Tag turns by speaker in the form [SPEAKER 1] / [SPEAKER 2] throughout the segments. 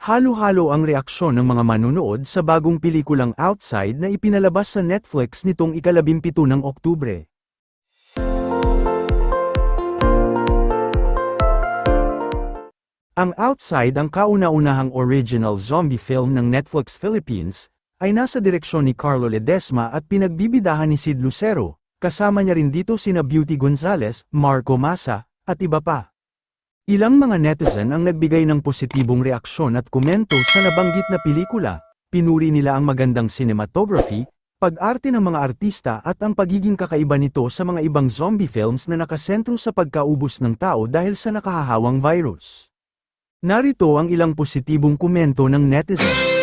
[SPEAKER 1] Halo-halo ang reaksyon ng mga manunood sa bagong pelikulang Outside na ipinalabas sa Netflix nitong ikalabimpito ng Oktubre. Ang Outside ang kauna-unahang original zombie film ng Netflix Philippines, ay nasa direksyon ni Carlo Ledesma at pinagbibidahan ni Sid Lucero, kasama niya rin dito sina Beauty Gonzales, Marco Masa, at iba pa. Ilang mga netizen ang nagbigay ng positibong reaksyon at komento sa nabanggit na pelikula, pinuri nila ang magandang cinematography, pag-arte ng mga artista at ang pagiging kakaiba nito sa mga ibang zombie films na nakasentro sa pagkaubos ng tao dahil sa nakahahawang virus. Narito ang ilang positibong komento ng netizen.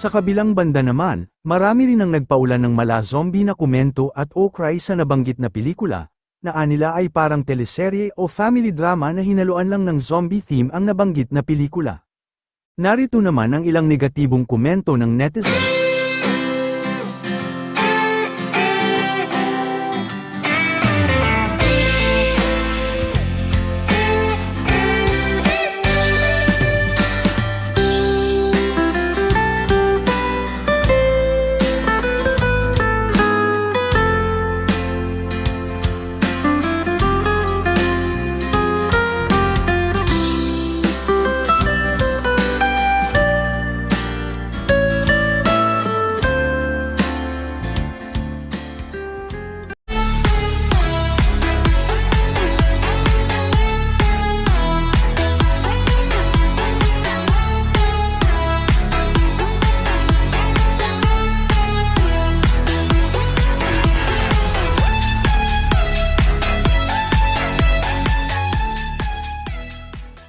[SPEAKER 1] Sa kabilang banda naman, marami rin ang nagpaulan ng mala zombie na komento at o cry sa nabanggit na pelikula, na anila ay parang teleserye o family drama na hinaluan lang ng zombie theme ang nabanggit na pelikula. Narito naman ang ilang negatibong komento ng netizen.